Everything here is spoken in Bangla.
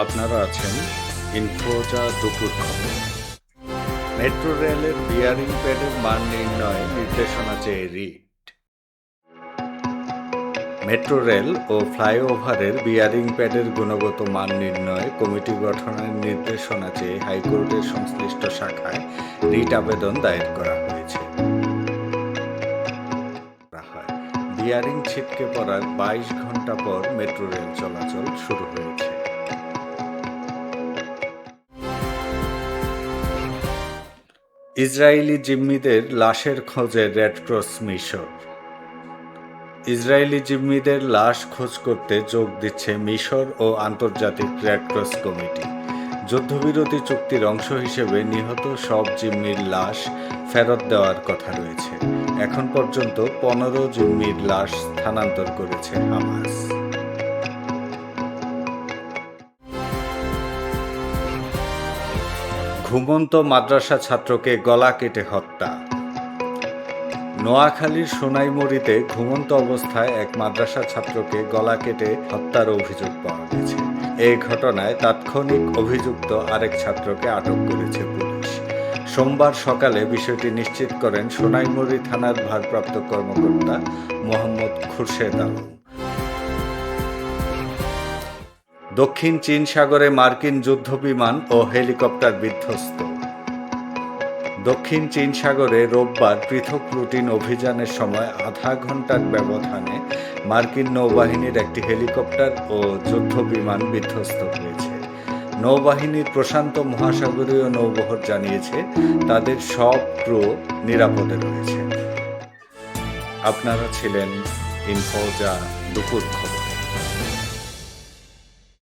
আপনারা আছেন ইনফোজা দুপুর খবর। মেট্রো রেলের বিয়ারিং প্যাডের মান নির্ণয়ে নির্দেশনা চেয়ে রিট মেট্রো রেল ও ফ্লাইওভারের বিয়ারিং প্যাডের গুণগত মান নির্ণয়ে কমিটি গঠনের নির্দেশনা চেয়ে হাইকোর্টের সংশ্লিষ্ট শাখায় রিট আবেদন দায়ের করা হয়েছে। বিয়ারিং ছিটকে পড়ার বাইশ ঘণ্টা পর মেট্রো রেল চলাচল শুরু ইসরায়েলি জিম্মিদের লাশের খোঁজে রেডক্রস মিশর। ইসরায়েলি জিম্মিদের লাশ খোঁজ করতে যোগ দিচ্ছে মিশর ও আন্তর্জাতিক রেডক্রস কমিটি। যুদ্ধবিরতি চুক্তির অংশ হিসেবে নিহত সব জিম্মির লাশ ফেরত দেওয়ার কথা রয়েছে। এখন পর্যন্ত পনেরো জিম্মির লাশ স্থানান্তর করেছে হামাস। ঘুমন্ত মাদ্রাসা ছাত্রকে গলা কেটে হত্যা। নোয়াখালীর সোনাইমুড়িতে ঘুমন্ত অবস্থায় এক মাদ্রাসা ছাত্রকে গলা কেটে হত্যার অভিযোগ পাওয়া গেছে। এই ঘটনায় তাৎক্ষণিক অভিযুক্ত আরেক ছাত্রকে আটক করেছে পুলিশ। সোমবার সকালে বিষয়টি নিশ্চিত করেন সোনাইমুড়ি থানার ভারপ্রাপ্ত কর্মকর্তা মোহাম্মদ খুরশেদ আলম। দক্ষিণ চীন সাগরে মার্কিন যুদ্ধবিমান ও হেলিকপ্টার বিধ্বস্ত। দক্ষিণ চীন সাগরে রোববার পৃথক রুটিন অভিযানের সময় আধা ঘণ্টার ব্যবধানে মার্কিন নৌবাহিনীর একটি হেলিকপ্টার ও যুদ্ধবিমান বিধ্বস্ত হয়েছে। নৌবাহিনীর প্রশান্ত মহাসাগরীয় নৌবহর জানিয়েছে, তাদের সব ক্রু নিরাপদে রয়েছে। আপনারা ছিলেন ইনফোজা দুপুর খবর।